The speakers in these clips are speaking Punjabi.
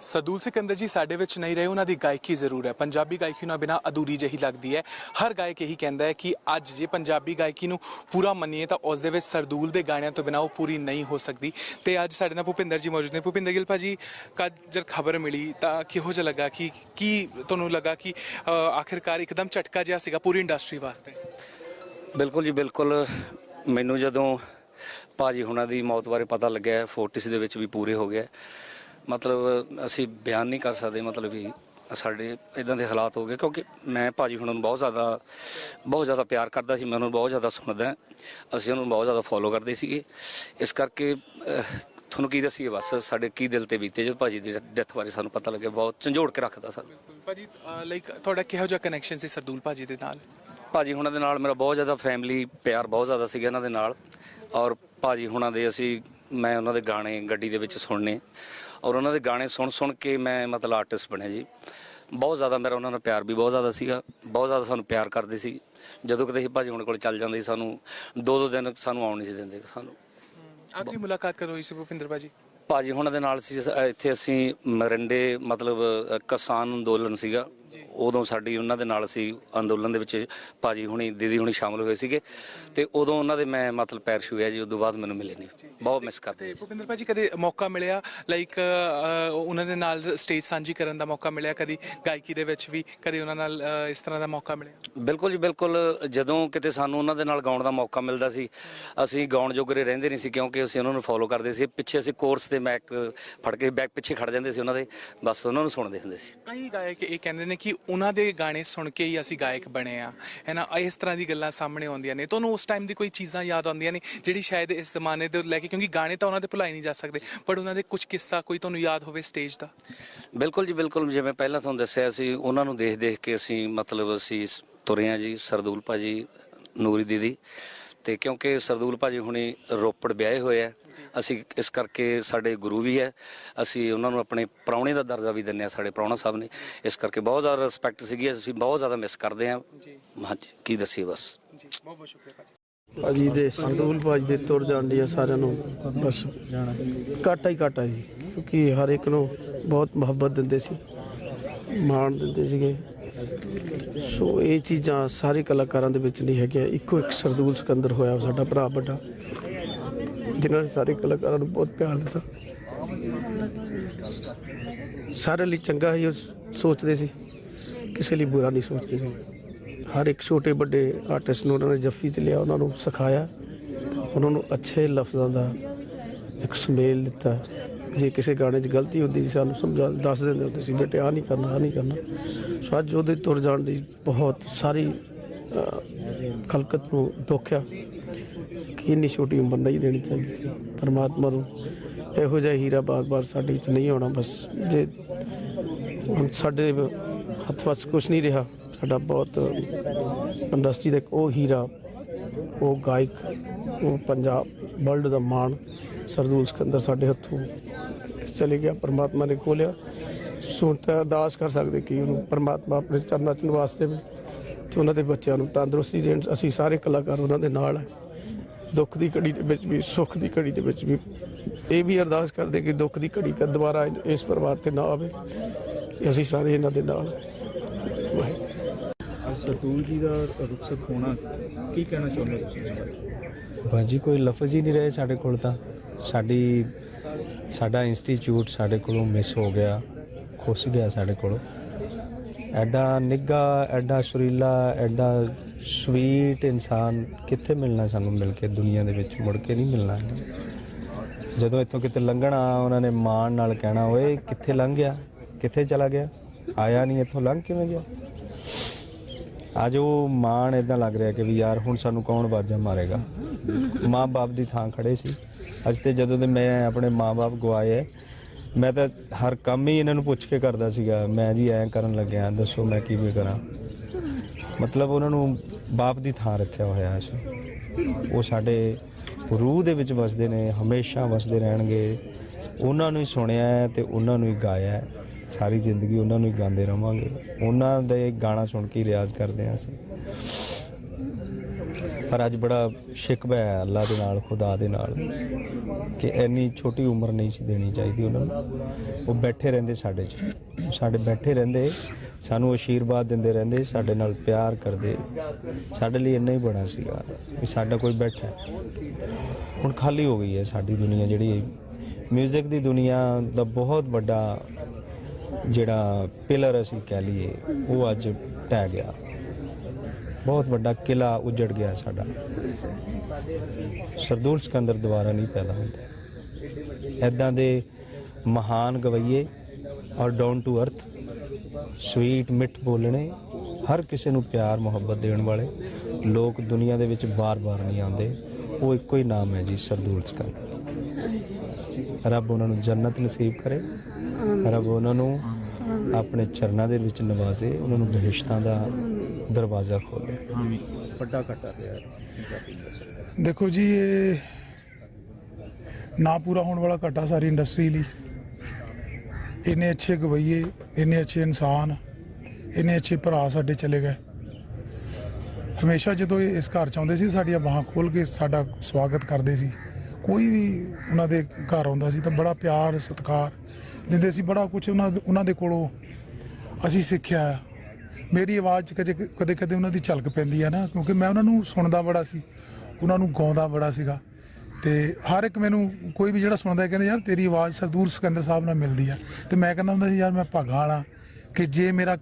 ਸਦੂਲ ਸਿਕੰਦਰ ਜੀ, ਸਾਡੇ ਵਿੱਚ ਨਹੀਂ ਰਹੇ, ਉਹਨਾਂ ਦੀ ਗਾਇਕੀ ਜ਼ਰੂਰ ਹੈ। ਪੰਜਾਬੀ ਗਾਇਕੀ ਨਾਲ ਬਿਨਾ ਅਧੂਰੀ ਜਿਹੀ ਲੱਗਦੀ ਹੈ। ਹਰ ਗਾਇਕ ਇਹੀ ਕਹਿੰਦਾ ਹੈ ਕਿ ਅੱਜ ਜੇ ਪੰਜਾਬੀ ਗਾਇਕੀ ਨੂੰ ਪੂਰਾ ਮੰਨੀਏ ਤਾਂ ਉਸ ਦੇ ਵਿੱਚ ਸਰਦੂਲ ਦੇ ਗਾਣਿਆਂ ਤੋਂ ਬਿਨਾ ਉਹ ਪੂਰੀ ਨਹੀਂ ਹੋ ਸਕਦੀ। ਤੇ ਅੱਜ ਸਾਡੇ ਨਾਲ ਭੁਪਿੰਦਰ ਜੀ ਮੌਜੂਦ ਨੇ। ਭੁਪਿੰਦਰ ਗਿੱਲ ਭਾਜੀ ਕੱਲ ਜਦ ਖਬਰ ਮਿਲੀ ਤਾਂ ਕਿਹੋ ਜਿਹਾ ਲੱਗਾ ਕਿ ਕੀ ਤੁਹਾਨੂੰ ਲੱਗਾ ਕਿ ਆਖਿਰਕਾਰ ਇੱਕਦਮ ਝਟਕਾ ਜਿਹਾ ਸੀਗਾ ਪੂਰੀ ਇੰਡਸਟਰੀ ਵਾਸਤੇ? ਬਿਲਕੁਲ ਜੀ, ਬਿਲਕੁਲ। ਮੈਨੂੰ ਜਦੋਂ ਭਾਜੀ ਹੁਣਾਂ ਦੀ ਮੌਤ ਬਾਰੇ ਪਤਾ ਲੱਗਿਆ, ਫੋਰਟਿਸ ਦੇ ਵਿੱਚ ਵੀ ਪੂਰੇ ਹੋ ਗਿਆ ਮਤਲਬ ਅਸੀਂ ਬਿਆਨ ਨਹੀਂ ਕਰ ਸਕਦੇ ਮਤਲਬ ਵੀ ਸਾਡੇ ਇਦਾਂ ਦੇ ਹਾਲਾਤ ਹੋ ਗਏ ਕਿਉਂਕਿ ਮੈਂ ਭਾਜੀ ਹੁਣਾਂ ਨੂੰ ਬਹੁਤ ਜ਼ਿਆਦਾ ਬਹੁਤ ਜ਼ਿਆਦਾ ਪਿਆਰ ਕਰਦਾ ਸੀ ਮੈਂ ਉਹਨਾਂ ਬਹੁਤ ਜ਼ਿਆਦਾ ਸੁਣਦਾ ਅਸੀਂ ਉਹਨਾਂ ਬਹੁਤ ਜ਼ਿਆਦਾ ਫੋਲੋ ਕਰਦੇ ਸੀਗੇ। ਇਸ ਕਰਕੇ ਤੁਹਾਨੂੰ ਕੀ ਦੱਸੀਏ ਬਸ ਸਾਡੇ ਕੀ ਦਿਲ ਤੇ ਬੀਤੇ ਜਦੋਂ ਭਾਜੀ ਦੀ ਡੈਥ ਬਾਰੇ ਸਾਨੂੰ ਪਤਾ ਲੱਗਿਆ ਬਹੁਤ ਝੰਜੋੜ ਕੇ ਰੱਖਦਾ ਸਾਨੂੰ। ਭਾਜੀ ਲਾਈਕ ਤੁਹਾਡਾ ਕਿਹੋ ਜਿਹਾ ਕਨੈਕਸ਼ਨ ਸੀ ਸਰਦੂਲ ਭਾਜੀ ਦੇ ਨਾਲ? ਭਾਜੀ ਹੁਣਾਂ ਦੇ ਨਾਲ ਮੇਰਾ ਬਹੁਤ ਜ਼ਿਆਦਾ ਫੈਮਿਲੀ ਪਿਆਰ ਬਹੁਤ ਜ਼ਿਆਦਾ ਸੀਗਾ ਇਹਨਾਂ ਦੇ ਨਾਲ। ਔਰ ਭਾਜੀ ਹੁਣਾਂ ਦੇ ਅਸੀਂ ਮੈਂ ਉਹਨਾਂ ਦੇ ਗਾਣੇ ਗੱਡੀ ਦੇ ਵਿੱਚ ਸੁਣਨੇ। ਔਰ ਉਹਨਾਂ ਦੇ ਗਾਣੇ ਸੁਣ ਸੁਣ ਕੇ ਮੈਂ ਮਤਲਬ ਆਰਟਿਸਟ ਬਣਿਆ ਜੀ। ਬਹੁਤ ਜ਼ਿਆਦਾ ਮੇਰਾ ਉਹਨਾਂ ਨਾਲ ਪਿਆਰ ਵੀ ਬਹੁਤ ਜ਼ਿਆਦਾ ਸੀਗਾ। ਬਹੁਤ ਜ਼ਿਆਦਾ ਸਾਨੂੰ ਪਿਆਰ ਕਰਦੇ ਸੀ। ਜਦੋਂ ਕਿਤੇ ਅਸੀਂ ਭਾਜੀ ਹੁਣਾਂ ਕੋਲ ਚੱਲ ਜਾਂਦੇ ਸੀ ਸਾਨੂੰ ਦੋ ਦੋ ਦਿਨ ਸਾਨੂੰ ਆਉਣ ਨਹੀਂ ਸੀ ਦਿੰਦੇ ਸਾਨੂੰ। ਆਖਰੀ ਮੁਲਾਕਾਤ ਕਦੋਂ ਹੋਈ ਸੀ ਭੁਪਿੰਦਰ ਭਾਜੀ? ਭਾਜੀ ਹੁਣਾਂ ਦੇ ਨਾਲ ਸੀ ਇੱਥੇ ਅਸੀਂ ਮਰਿੰਡੇ ਮਤਲਬ ਕਿਸਾਨ ਅੰਦੋਲਨ ਸੀਗਾ। ਉਦੋਂ ਸਾਡੀ ਉਹਨਾਂ ਦੇ ਨਾਲ ਸੀ ਅੰਦੋਲਨ ਦੇ ਵਿੱਚ ਭਾਜੀ ਹੁਣੀ ਦੀਦੀ ਹੁਣੀ ਸ਼ਾਮਲ ਹੋਏ ਸੀਗੇ। ਤੇ ਉਦੋਂ ਉਹਨਾਂ ਦੇ ਮੈਂ ਮਤਲਬ ਪੈਰ ਛੂਇਆ ਜੀ ਉਦੋਂ ਬਾਅਦ ਮੈਨੂੰ ਮਿਲੇ ਨਹੀਂ ਬਹੁਤ ਮਿਸ ਕਰਦੇ ਭੁਪਿੰਦਰ ਭਾਜੀ ਕਦੇ ਮੌਕਾ ਮਿਲਿਆ? ਲਾਈਕ ਉਹਨਾਂ ਦੇ ਨਾਲ ਸਟੇਜ ਸਾਂਝੀ ਕਰਨ ਦਾ ਮੌਕਾ ਮਿਲਿਆ? ਕਦੀ ਗਾਇਕੀ ਦੇ ਵਿੱਚ ਵੀ ਕਦੇ ਉਹਨਾਂ ਨਾਲ ਇਸ ਤਰ੍ਹਾਂ ਦਾ ਮੌਕਾ ਮਿਲਿਆ? ਬਿਲਕੁਲ ਜੀ ਬਿਲਕੁਲ। ਜਦੋਂ ਕਿਤੇ ਸਾਨੂੰ ਉਹਨਾਂ ਦੇ ਨਾਲ ਗਾਉਣ ਦਾ ਮੌਕਾ ਮਿਲਦਾ ਸੀ ਅਸੀਂ ਗਾਉਣ ਜੋਗਰੇ ਰਹਿੰਦੇ ਨਹੀਂ ਸੀ ਕਿਉਂਕਿ ਅਸੀਂ ਉਹਨਾਂ ਨੂੰ ਫੋਲੋ ਕਰਦੇ ਸੀ। ਪਿੱਛੇ ਅਸੀਂ ਕੋਰਸ ਤੇ ਮੈਕ ਫੜ ਕੇ ਬੈਕ ਪਿੱਛੇ ਖੜ ਜਾਂਦੇ ਸੀ ਉਹਨਾਂ ਦੇ ਬਸ ਉਹਨਾਂ ਨੂੰ ਸੁਣਦੇ ਹੁੰਦੇ ਸੀ। ਕਈ ਗਾਇਕ ਇਹ ਕਹਿੰਦੇ ਨੇ ਕਿ ਉਹਨਾਂ ਦੇ ਗਾਣੇ ਸੁਣ ਕੇ ਹੀ ਅਸੀਂ ਗਾਇਕ ਬਣੇ ਆ। ਹੈਨਾ ਇਸ ਤਰ੍ਹਾਂ ਦੀ ਗੱਲਾਂ ਸਾਹਮਣੇ ਆਉਂਦੀਆਂ ਨੇ। ਤੁਹਾਨੂੰ ਉਸ ਟਾਈਮ ਦੀ ਕੋਈ ਚੀਜ਼ਾਂ ਯਾਦ ਆਉਂਦੀਆਂ ਨੇ ਜਿਹੜੀ ਸ਼ਾਇਦ ਇਸ ਜ਼ਮਾਨੇ ਦੇ ਲੈ ਕੇ, ਕਿਉਂਕਿ ਗਾਣੇ ਤਾਂ ਉਹਨਾਂ ਦੇ ਭੁਲਾਏ ਨਹੀਂ ਜਾ ਸਕਦੇ, ਪਰ ਉਹਨਾਂ ਦੇ ਕੁਝ ਕਿੱਸਾ ਕੋਈ ਤੁਹਾਨੂੰ ਯਾਦ ਹੋਵੇ ਸਟੇਜ ਦਾ? ਬਿਲਕੁਲ ਜੀ, ਬਿਲਕੁਲ। ਜਿਵੇਂ ਪਹਿਲਾਂ ਤੁਹਾਨੂੰ ਦੱਸਿਆ ਸੀ, ਉਹਨਾਂ ਨੂੰ ਦੇਖ ਦੇਖ ਕੇ ਅਸੀਂ ਮਤਲਬ ਅਸੀਂ ਤੁਰੇ ਹਾਂ ਜੀ, ਸਰਦੂਲ ਭਾਜੀ ਨੂਰੀ ਦੀਦੀ। ਤੇ ਕਿਉਂਕਿ ਸਰਦੂਲ ਭਾਜੀ ਹੁਣੀ ਰੋਪੜ ਵਿਆਹੇ ਹੋਏ ਆ ਅਸੀਂ ਇਸ ਕਰਕੇ ਸਾਡੇ ਗੁਰੂ ਵੀ ਹੈ। ਅਸੀਂ ਉਹਨਾਂ ਨੂੰ ਆਪਣੇ ਪ੍ਰਾਹੁਣੇ ਦਾ ਦਰਜਾ ਵੀ ਦਿੰਦੇ ਆ ਸਾਡੇ ਪ੍ਰਾਹੁਣਾ ਸਾਹਿਬ ਨੇ। ਇਸ ਕਰਕੇ ਬਹੁਤ ਜ਼ਿਆਦਾ ਰਿਸਪੈਕਟ ਸੀਗੀ ਅਸੀਂ ਬਹੁਤ ਜ਼ਿਆਦਾ ਮਿਸ ਕਰਦੇ ਹਾਂ। ਹਾਂਜੀ ਕੀ ਦੱਸੀਏ ਬਸ। ਜੀ ਬਹੁਤ ਬਹੁਤ ਸ਼ੁਕਰੀਆ ਭਾਜੀ। ਦੇ ਸੰਦੂਲ ਭਾਜੀ ਦੇ ਤੁਰ ਜਾਂਦੀ ਆ ਸਾਰਿਆਂ ਨੂੰ। ਬਸ ਘਾਟਾ ਹੀ ਘਾਟਾ ਜੀ ਕਿਉਂਕਿ ਹਰ ਇੱਕ ਨੂੰ ਬਹੁਤ ਮੁਹੱਬਤ ਦਿੰਦੇ ਸੀ ਮਾਣ ਦਿੰਦੇ ਸੀਗੇ। ਸੋ ਇਹ ਚੀਜ਼ਾਂ ਸਾਰੇ ਕਲਾਕਾਰਾਂ ਦੇ ਵਿੱਚ ਨਹੀਂ ਹੈਗੀਆਂ। ਇੱਕੋ ਇੱਕ ਸਰਦੂਲ ਸਿਕੰਦਰ ਹੋਇਆ ਸਾਡਾ ਭਰਾ ਵੱਡਾ। ਜਿਨ੍ਹਾਂ ਨੇ ਸਾਰੇ ਕਲਾਕਾਰਾਂ ਨੂੰ ਬਹੁਤ ਪਿਆਰ ਦਿੱਤਾ। ਸਾਰੇ ਲਈ ਚੰਗਾ ਹੀ ਉਹ ਸੋਚਦੇ ਸੀ। ਕਿਸੇ ਲਈ ਬੁਰਾ ਨਹੀਂ ਸੋਚਦੇ ਸੀ। ਹਰ ਇੱਕ ਛੋਟੇ ਵੱਡੇ ਆਰਟਿਸਟ ਨੂੰ ਉਹਨਾਂ ਨੇ ਜੱਫੀ 'ਚ ਲਿਆ, ਉਹਨਾਂ ਨੂੰ ਸਿਖਾਇਆ। ਉਹਨਾਂ ਨੂੰ ਅੱਛੇ ਲਫ਼ਜ਼ਾਂ ਦਾ ਇੱਕ ਸੁਮੇਲ ਦਿੱਤਾ। ਜੇ ਕਿਸੇ ਗਾਣੇ 'ਚ ਗਲਤੀ ਹੁੰਦੀ ਸੀ, ਸਾਨੂੰ ਸਮਝਾ ਦੱਸ ਦਿੰਦੇ ਹੁੰਦੇ ਸੀ, ਬੇਟੇ ਆ ਨਹੀਂ ਕਰਨਾ ਆ ਨਹੀਂ ਕਰਨਾ। ਸੋ ਅੱਜ ਉਹਦੇ ਤੁਰ ਜਾਣ ਦੀ ਬਹੁਤ ਸਾਰੀ ਖਲਕਤ ਨੂੰ ਦੁੱਖ ਆ ਇੰਨੀ ਛੋਟੀ ਉਮਰ ਨਹੀਂ ਦੇਣੀ ਚਾਹੀਦੀ ਸੀ ਪਰਮਾਤਮਾ ਨੂੰ। ਇਹੋ ਜਿਹਾ ਹੀਰਾ ਬਾਰ-ਬਾਰ ਸਾਡੇ ਵਿੱਚ ਨਹੀਂ ਆਉਣਾ, ਬਸ ਜੇ ਹੁਣ ਸਾਡੇ ਹੱਥ ਵਿੱਚ ਕੁਝ ਨਹੀਂ ਰਿਹਾ, ਸਾਡਾ ਬਹੁਤ ਇੰਡਸਟਰੀ ਦਾ ਉਹ ਹੀਰਾ, ਉਹ ਗਾਇਕ, ਉਹ ਪੰਜਾਬ ਵਰਲਡ ਦਾ ਮਾਣ, ਸਰਦੂਲ ਸਿਕੰਦਰ ਸਾਡੇ ਹੱਥੋਂ ਚਲੇ ਗਿਆ, ਪਰਮਾਤਮਾ ਨੇ ਖੋਲਿਆ ਸੋ ਤਾਂ ਅਰਦਾਸ ਕਰ ਸਕਦੇ ਕਿ ਉਹਨੂੰ ਪਰਮਾਤਮਾ ਆਪਣੇ ਚਰਨਾਂ ਚ ਨਿਵਾਸ ਦੇਵੇ ਤੇ ਉਹਨਾਂ ਦੇ ਬੱਚਿਆਂ ਨੂੰ ਤੰਦਰੁਸਤੀ ਦੇਣ। ਅਸੀਂ ਸਾਰੇ ਕਲਾਕਾਰ ਉਹਨਾਂ ਦੇ ਨਾਲ ਹੈ ਦੁੱਖ ਦੀ ਘੜੀ ਦੇ ਵਿੱਚ ਵੀ ਸੁੱਖ ਦੀ ਘੜੀ ਦੇ ਵਿੱਚ ਵੀ। ਇਹ ਵੀ ਅਰਦਾਸ ਕਰਦੇ ਕਿ ਦੁੱਖ ਦੀ ਘੜੀ ਕਦ ਦੁਬਾਰਾ ਇਸ ਪਰਿਵਾਰ ਤੇ ਨਾ ਆਵੇ ਕਿ ਅਸੀਂ ਸਾਰੇ ਇਹਨਾਂ ਦੇ ਨਾਲ ਸਰਦੂਲ ਜੀ ਦਾ ਰੁਖਸਤ ਹੋਣਾ ਕੀ ਕਹਿਣਾ ਚਾਹੁੰਦੇ ਤੁਸੀਂ? ਭਾਜੀ ਕੋਈ ਲਫ਼ਜ਼ ਹੀ ਨਹੀਂ ਰਹੇ ਸਾਡੇ ਕੋਲ ਤਾਂ। ਸਾਡੀ ਸਾਡਾ ਇੰਸਟੀਚਿਊਟ ਸਾਡੇ ਕੋਲੋਂ ਮਿਸ ਹੋ ਗਿਆ ਖੁੱਸ ਗਿਆ ਸਾਡੇ ਕੋਲੋਂ। ਐਡਾ ਨਿੱਘਾ, ਐਡਾ ਸੁਰੀਲਾ, ਐਡਾ ਸਵੀਟ ਇਨਸਾਨ ਕਿੱਥੇ ਮਿਲਣਾ ਸਾਨੂੰ ਮਿਲ ਕੇ ਦੁਨੀਆ ਦੇ ਵਿੱਚ? ਮੁੜ ਕੇ ਨਹੀਂ ਮਿਲਣਾ। ਜਦੋਂ ਇੱਥੋਂ ਕਿਤੇ ਲੰਘਣਾ, ਉਹਨਾਂ ਨੇ ਮਾਣ ਨਾਲ ਕਹਿਣਾ, ਓਏ, ਕਿੱਥੇ ਲੰਘ ਗਿਆ? ਕਿੱਥੇ ਚਲਾ ਗਿਆ? ਆਇਆ ਨਹੀਂ, ਇੱਥੋਂ ਲੰਘ ਕਿਵੇਂ ਗਿਆ? ਅੱਜ ਉਹ ਮਾਣ ਇਦਾਂ ਲੱਗ ਰਿਹਾ ਕਿ ਵੀ ਯਾਰ, ਹੁਣ ਸਾਨੂੰ ਕੌਣ ਬਾਜਾਂ ਮਾਰੇਗਾ? ਮਾਂ-ਬਾਪ ਦੀ ਥਾਂ ਖੜੇ ਸੀ। ਅੱਜ ਤੇ ਜਦੋਂ ਦੇ ਮੈਂ ਆਪਣੇ ਮਾਂ-ਬਾਪ ਗਵਾਏ ਮੈਂ ਤਾਂ ਹਰ ਕੰਮ ਹੀ ਇਹਨਾਂ ਨੂੰ ਪੁੱਛ ਕੇ ਕਰਦਾ ਸੀਗਾ, ਮੈਂ ਜੀ ਐਂ ਕਰਨ ਲੱਗਿਆ, ਦੱਸੋ ਮੈਂ ਕਿਵੇਂ ਕਰਾਂ? ਮਤਲਬ ਉਹਨਾਂ ਨੂੰ ਬਾਪ ਦੀ ਥਾਂ ਰੱਖਿਆ ਹੋਇਆ ਸੀ। ਉਹ ਸਾਡੇ ਰੂਹ ਦੇ ਵਿੱਚ ਵਸਦੇ ਨੇ, ਹਮੇਸ਼ਾ ਵਸਦੇ ਰਹਿਣਗੇ। ਉਹਨਾਂ ਨੂੰ ਹੀ ਸੁਣਿਆ ਹੈ ਤੇ ਉਹਨਾਂ ਨੂੰ ਹੀ ਗਾਇਆ ਸਾਰੀ ਜ਼ਿੰਦਗੀ ਉਹਨਾਂ ਨੂੰ ਹੀ ਗਾਉਂਦੇ ਰਵਾਂਗੇ। ਉਹਨਾਂ ਦੇ ਗਾਣਾ ਸੁਣ ਕੇ ਰਿਆਜ਼ ਕਰਦੇ ਹਾਂ ਅਸੀਂ। ਪਰ ਅੱਜ ਬੜਾ ਸ਼ਿਕਵਾ ਹੈ ਅੱਲਾ ਦੇ ਨਾਲ, ਖੁਦਾ ਦੇ ਨਾਲ, ਕਿ ਇੰਨੀ ਛੋਟੀ ਉਮਰ ਨਹੀਂ ਸੀ ਦੇਣੀ ਚਾਹੀਦੀ ਉਹਨਾਂ ਨੂੰ। ਉਹ ਬੈਠੇ ਰਹਿੰਦੇ ਸਾਡੇ 'ਚ। ਸਾਡੇ ਬੈਠੇ ਰਹਿੰਦੇ, ਸਾਨੂੰ ਆਸ਼ੀਰਵਾਦ ਦਿੰਦੇ ਰਹਿੰਦੇ, ਸਾਡੇ ਨਾਲ ਪਿਆਰ ਕਰਦੇ। ਸਾਡੇ ਲਈ ਇੰਨਾ ਹੀ ਬੜਾ ਸੀਗਾ ਕਿ ਸਾਡਾ ਕੋਈ ਬੈਠਾ ਹੁਣ ਖਾਲੀ ਹੋ ਗਈ ਹੈ ਸਾਡੀ ਦੁਨੀਆ ਜਿਹੜੀ। ਮਿਊਜ਼ਿਕ ਦੀ ਦੁਨੀਆ ਦਾ ਬਹੁਤ ਵੱਡਾ ਜਿਹੜਾ ਪਿਲਰ ਅਸੀਂ ਕਹਿ ਲਈਏ, ਉਹ ਅੱਜ ਟਹਿ ਗਿਆ। ਬਹੁਤ ਵੱਡਾ ਕਿਲਾ ਉਜੜ ਗਿਆ ਸਾਡਾ। ਸਰਦੂਲ ਸਿਕੰਦਰ ਦੁਬਾਰਾ ਨਹੀਂ ਪੈਦਾ ਹੁੰਦਾ। ਐਦਾਂ ਦੇ ਮਹਾਨ ਗਵਈਏ ਔਰ ਡਾਊਨ ਟੂ ਅਰਥ ਸਵੀਟ ਮਿੱਠ ਬੋਲਣੇ, ਹਰ ਕਿਸੇ ਨੂੰ ਪਿਆਰ, ਮੁਹੱਬਤ ਦੇਣ ਵਾਲੇ ਲੋਕ ਦੁਨੀਆ ਦੇ ਵਿੱਚ ਬਾਰ-ਬਾਰ ਨਹੀਂ ਆਉਂਦੇ। ਉਹ ਇੱਕੋ ਹੀ ਨਾਮ ਹੈ ਜੀ ਸਰਦੂਲ ਸਿਕੰਦਰ। ਰੱਬ ਉਹਨਾਂ ਨੂੰ ਜੰਨਤ ਨਸੀਬ ਕਰੇ। ਰੱਬ ਉਹਨਾਂ ਨੂੰ ਆਪਣੇ ਚਰਨਾਂ ਦੇ ਵਿੱਚ ਨਵਾਜ਼ੇ, ਉਹਨਾਂ ਨੂੰ ਬਹਿਸ਼ਤਾਂ ਦਾ ਦਰਵਾਜ਼ਾ ਖੋਲੇ ਆਮੀਨ ਵੱਡਾ ਘਟਾ ਪਿਆ। ਦੇਖੋ ਜੀ ਇਹ ਨਾ ਪੂਰਾ ਹੋਣ ਵਾਲਾ ਘਾਟਾ ਸਾਰੀ ਇੰਡਸਟਰੀ ਲਈ। ਇੰਨੇ ਅੱਛੇ ਗਵਈਏ ਇੰਨੇ ਅੱਛੇ ਇਨਸਾਨ ਇੰਨੇ ਅੱਛੇ ਭਰਾ ਸਾਡੇ ਚਲੇ ਗਏ। ਹਮੇਸ਼ਾ ਜਦੋਂ ਇਹ ਇਸ ਘਰ ਚ ਆਉਂਦੇ ਸੀ ਸਾਡੀਆਂ ਬਾਹਾਂ ਖੋਲ ਕੇ ਸਾਡਾ ਸਵਾਗਤ ਕਰਦੇ ਸੀ। ਕੋਈ ਵੀ ਉਹਨਾਂ ਦੇ ਘਰ ਆਉਂਦਾ ਸੀ ਤਾਂ ਬੜਾ ਪਿਆਰ ਸਤਿਕਾਰ ਦਿੰਦੇ ਸੀ। ਬੜਾ ਕੁਝ ਉਹਨਾਂ ਦੇ- ਉਹਨਾਂ ਦੇ ਕੋਲੋਂ ਅਸੀਂ ਸਿੱਖਿਆ। ਮੇਰੀ ਆਵਾਜ਼ 'ਚ ਕਦੇ ਕਦੇ ਕਦੇ ਉਹਨਾਂ ਦੀ ਝਲਕ ਪੈਂਦੀ ਆ ਨਾ ਕਿਉਂਕਿ ਮੈਂ ਉਹਨਾਂ ਨੂੰ ਸੁਣਦਾ ਬੜਾ ਸੀ ਉਹਨਾਂ ਨੂੰ ਗਾਉਂਦਾ ਬੜਾ ਸੀਗਾ। ਤੇ ਹਰ ਇੱਕ ਮੈਨੂੰ ਕੋਈ ਵੀ ਜਿਹੜਾ ਸੁਣਦਾ ਕਹਿੰਦੇ ਯਾਰ ਤੇਰੀ ਆਵਾਜ਼ ਸਰਦੂਰ ਸਿਕੰਦਰ ਸਾਹਿਬ ਨਾਲ ਮਿਲਦੀ ਆ। ਤੇ ਮੈਂ ਕਹਿੰਦਾ ਹੁੰਦਾ ਸੀ ਯਾਰ ਮੈਂ ਭਾਗਾਂ ਵਾਲਾ ਕਿ ਜੇ ਮੇਰਾ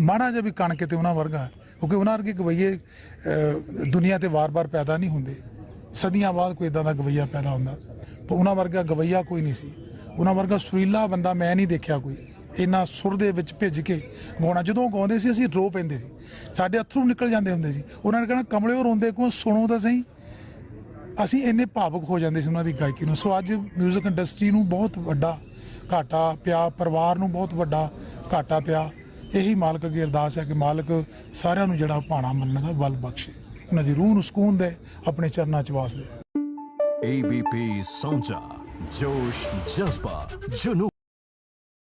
ਮਾੜਾ ਜਿਹਾ ਵੀ ਕਣ ਕਿਤੇ ਉਹਨਾਂ ਵਰਗਾ ਕਿਉਂਕਿ ਉਹਨਾਂ ਵਰਗੇ ਗਵਈਏ ਅਹ, ਦੁਨੀਆ ਤੇ ਵਾਰ-ਵਾਰ ਪੈਦਾ ਨਹੀਂ ਹੁੰਦੇ। ਸਦੀਆਂ ਬਾਅਦ ਕੋਈ ਇਦਾਂ ਦਾ ਗਵਈਆ ਪੈਦਾ ਹੁੰਦਾ। ਪਰ ਉਹਨਾਂ ਵਰਗਾ ਗਵਈਆ ਕੋਈ ਨਹੀਂ ਸੀ। ਉਹਨਾਂ ਵਰਗਾ ਸੁਰੀਲਾ ਬੰਦਾ ਮੈਂ ਨਹੀਂ ਦੇਖਿਆ ਕੋਈ। ਇਹਨਾਂ ਸੁਰ ਦੇ ਵਿੱਚ ਭਿੱਜ ਕੇ ਗਾਉਣਾ। ਜਦੋਂ ਗਾਉਂਦੇ ਸੀ, ਅਸੀਂ ਰੋ ਪੈਂਦੇ ਸੀ। ਸਾਡੇ ਅਥਰੂ ਨਿਕਲ ਜਾਂਦੇ ਹੁੰਦੇ ਸੀ। ਉਹਨਾਂ ਨੇ ਕਹਿਣਾ, ਕਮਲਿਓ, ਰੋਂਦੇ ਕਿਉਂ? ਸੁਣੋ ਤਾਂ ਸਹੀ। ਅਸੀਂ ਇੰਨੇ ਭਾਵੁਕ ਹੋ ਜਾਂਦੇ ਸੀ ਉਹਨਾਂ ਦੀ ਗਾਇਕੀ ਨੂੰ। ਸੋ ਅੱਜ 뮤직 ਇੰਡਸਟਰੀ ਨੂੰ ਬਹੁਤ ਵੱਡਾ ਘਾਟਾ ਪਿਆ, ਪਰਿਵਾਰ ਨੂੰ ਬਹੁਤ ਵੱਡਾ ਘਾਟਾ ਪਿਆ। ਇਹੀ ਮਾਲਕ ਅੱਗੇ ਅਰਦਾਸ ਹੈ ਕਿ ਮਾਲਕ ਸਾਰਿਆਂ ਨੂੰ ਜਿਹੜਾ ਭਾਣਾ ਮੰਨਣ ਦਾ ਵੱਲ ਬਖਸ਼ੇ। ਉਹਨਾਂ ਦੀ ਰੂਹ ਨੂੰ ਸਕੂਨ ਦੇ, ਆਪਣੇ ਚਰਨਾਂ 'ਚ ਵਾਸ ਦੇ। ABP ਸੌਂਚਾ, ਜੋਸ਼, ਜਜ਼ਬਾ, ਜਨੂਨ।